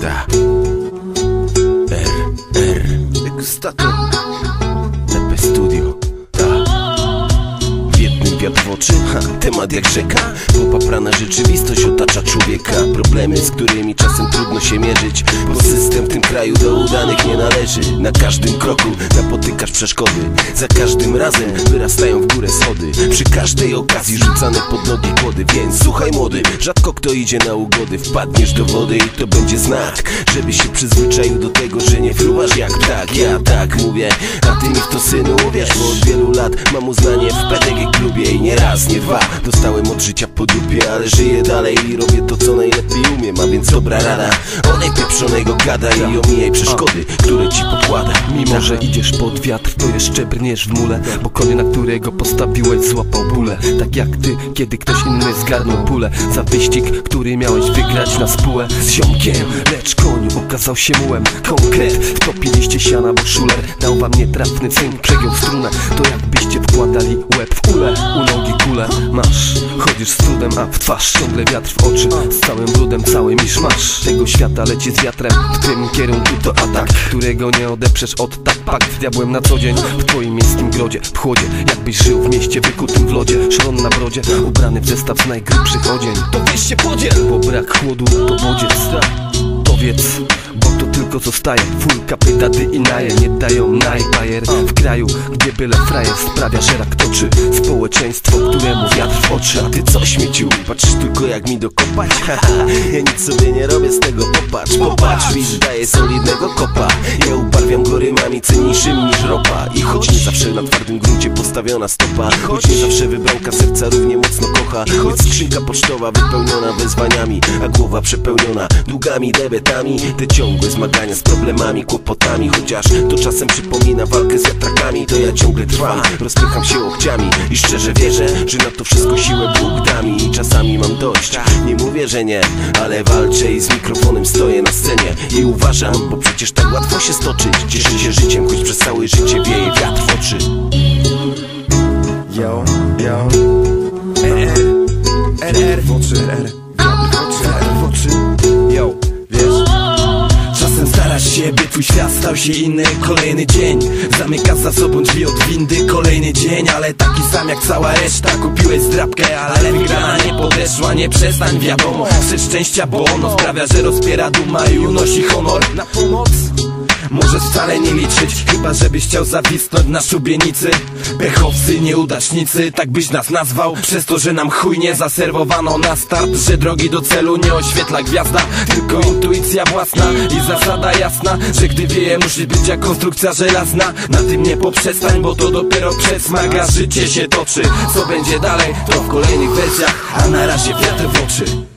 Da. R, R. Degustator. EP Studio. Da. W jednym wiatr w oczy, ha, temat jak rzeka Popaprana rzeczywistość otacza człowieka Problemy, z którymi czasem trudno się mierzyć Bo system w tym kraju do udanych nie należy Na każdym kroku napotykasz przeszkody Za każdym razem wyrastają w Przy każdej okazji rzucane pod nogi kłody. Więc słuchaj młody, rzadko kto idzie na ugody. Wpadniesz do wody i to będzie znak Żeby się przyzwyczaił do tego, że nie fruwasz jak ptak Ja tak mówię, a ty mi w to synu uwierz Bo od wielu lat mam uznanie w PTG klubie I nie raz, nie dwa. Dostałem od życia po dupie, ale żyję dalej I robię to co najlepiej umiem, a więc dobra rada Olej pieprzonego gada i omijaj przeszkody, ci Mimo, że idziesz pod wiatr, to jeszcze brniesz w mule Bo konie, na którego postawiłeś, złapał bólę Tak jak ty, kiedy ktoś inny zgarnął pulę. Za wyścig, który miałeś wygrać na spółę. Z ziomkiem, lecz koń okazał się mułem. Konkret, wtopiliście siana, bo szuler Dał wam nietrafny cynk, przegiął strunę To jakbyście wkładali łeb w kulę U nogi kulę masz Chodzisz z trudem, a w twarz ciągle wiatr w oczy. Z całym brudem, cały miszmasz Tego świata leci z wiatrem W tym kierunku to atak Którego nie odeprzesz od tak pakt Z diabłem na co dzień W twoim miejskim grodzie W chłodzie. Jakbyś żył w mieście wykutym w lodzie Szron na brodzie Ubrany w zestaw z najgrubszych odzień. To weź się podziel! Bo brak chłodu to bodziec. Powiedz tylko zostaje Furka, pytaty i naje Nie dają najbajer W kraju, gdzie byle frajer sprawia, że rak toczy Społeczeństwo, któremu wiatr w oczy A ty co śmieciu? Patrzysz tylko jak mi dokopać? Ja nic sobie nie robię z tego, popatrz, popatrz Widz daje solidnego kopa Ja ubarwiam go rymami cenniejszymi niż ropa I choć nie zawsze na twardym postawiona stopa. Choć nie zawsze wybranka serca równie mocno kocha. Choć skrzynka pocztowa wypełniona wezwaniami A głowa przepełniona długami, debetami. Te ciągłe zmagania z problemami, kłopotami. Chociaż to czasem przypomina walkę z wiatrakami To ja ciągle trwam, rozpycham się łokciami I szczerze wierzę, że na to wszystko siłę Bóg da mi. I czasami mam dość, nie mówię, że nie Ale walczę i z mikrofonem stoję na scenie. I uważam, bo przecież tak łatwo się stoczyć. Cieszę się życiem, choć przez całe życie wieje wiatr w oczy Yo, yo. RR RR w oczy RR w oczy RR w oczy Yo, wiesz? Czasem starasz się, by twój świat stał się inny Kolejny dzień. Zamyka za sobą drzwi od windy Kolejny dzień, ale taki sam jak cała reszta Kupiłeś zdrabkę, ale wygrana nie podeszła Nie przestań, wiadomo. Chcesz szczęścia, bo ono sprawia, że rozpiera duma I unosi honor. Na pomoc Możesz wcale nie liczyć, chyba żebyś chciał zawisnąć na szubienicy. Pechowcy, nieudacznicy, tak byś nas nazwał. Przez to, że nam chuj nie zaserwowano na start Że drogi do celu nie oświetla gwiazda. Tylko intuicja własna i zasada jasna że gdy wieje musi być jak konstrukcja żelazna. Na tym nie poprzestań, bo to dopiero przedsmaga Życie się toczy, co będzie dalej, to w kolejnych wersjach. A na razie wiatr w oczy.